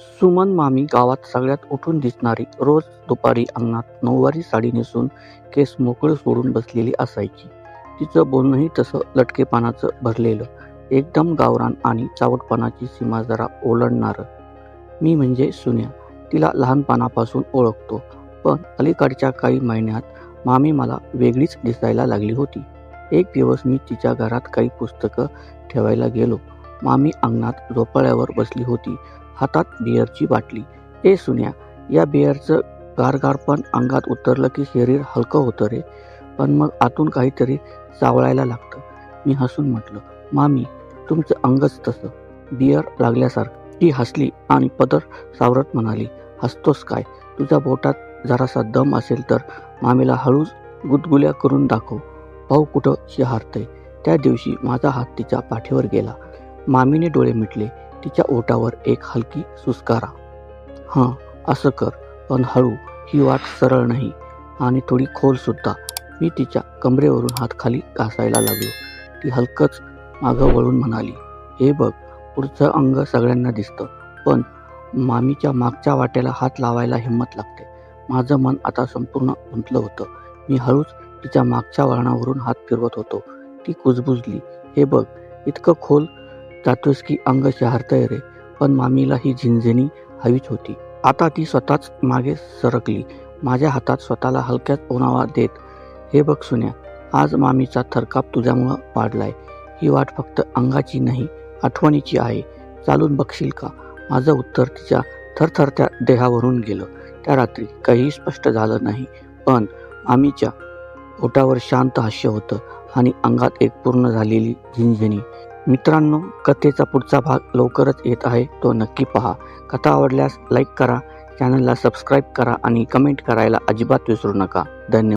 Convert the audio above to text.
सुमन मामी गावात सगळ्यात उठून दिसणारी रोज दुपारी अंगणात नऊवारी साडी नेसून केस मोकळे सोडून बसलेली असायची. तिचं बोलणंही तसं लटकेपणाचं भरलेलं. एकदम गावरान आणि चावटपणाची सीमा जरा ओलांडणारं. मी म्हणजे सुन्या. तिला लहानपणापासून ओळखतो. पण अलीकडच्या काही महिन्यात मामी मला वेगळीच दिसायला लागली होती. एक दिवस मी तिच्या घरात काही पुस्तकं ठेवायला गेलो. मामी अंगणात झोपाळ्यावर बसली होती. हातात बिअरची बाटली. ए सुन्या या बिअरचं गारगारपण अंगात उतरलं की शरीर हलकं होतं रे. पण मग आतून काहीतरी चावळायला लागतं. मी हसून म्हटलं मामी तुमचं अंगच तसं. बिअर लागल्यासारखं. ती हसली आणि पदर सावरत म्हणाली हसतोस काय? तुझ्या बोटात जरासा दम असेल तर मामीला हळूच गुदगुल्या करून दाखव. भाऊ कुठं शहारतंय? त्या दिवशी माझा हात तिच्या पाठीवर गेला. मामीने डोळे मिटले. तिच्या ओटावर एक हलकी सुस्कारा. हां असं कर पण हळू. ही वाट सरळ नाही. आणि थोडी खोल सुद्धा. मी तिच्या कमरेवरून हात खाली घासायला लागलो. ती हलकच मागं वळून म्हणाली हे बघ पुढचं अंग सगळ्यांना दिसतं पण मामीच्या मागच्या वाट्याला हात लावायला हिंमत लागते. माझं मन आता संपूर्ण गुंतलं होतं. मी हळूच तिच्या मागच्या वळणावरून हात फिरवत होतो. ती कुजबुजली हे बघ इतकं खोल जातोस की अंग शहारतय रे पण मामीला ही झिंझणी हवीच होती. आता ती स्वतःच मागे सरकली. माझ्या हातात स्वतःला हलक्यात ओनावा देत हे बघ सुन्या आज मामीचा थरकाप तुझ्यामुळं वाढलाय. ही वाट फक्त अंगाची नाही आठवणीची आहे. चालून बघशील का? माझं उत्तर तिच्या थरथरत्या देहावरून गेलं. त्या रात्री काहीही स्पष्ट झालं नाही पण मामीच्या ओटावर शांत हास्य होतं आणि अंगात एक पूर्ण झालेली झिंझणी. मित्रांनो कथेचा पुढचा भाग लवकरच येत आहे. तो नक्की पहा. कथा आवडल्यास लाईक करा. चॅनलला सबस्क्राईब करा आणि कमेंट करायला अजिबात विसरू नका. धन्यवाद.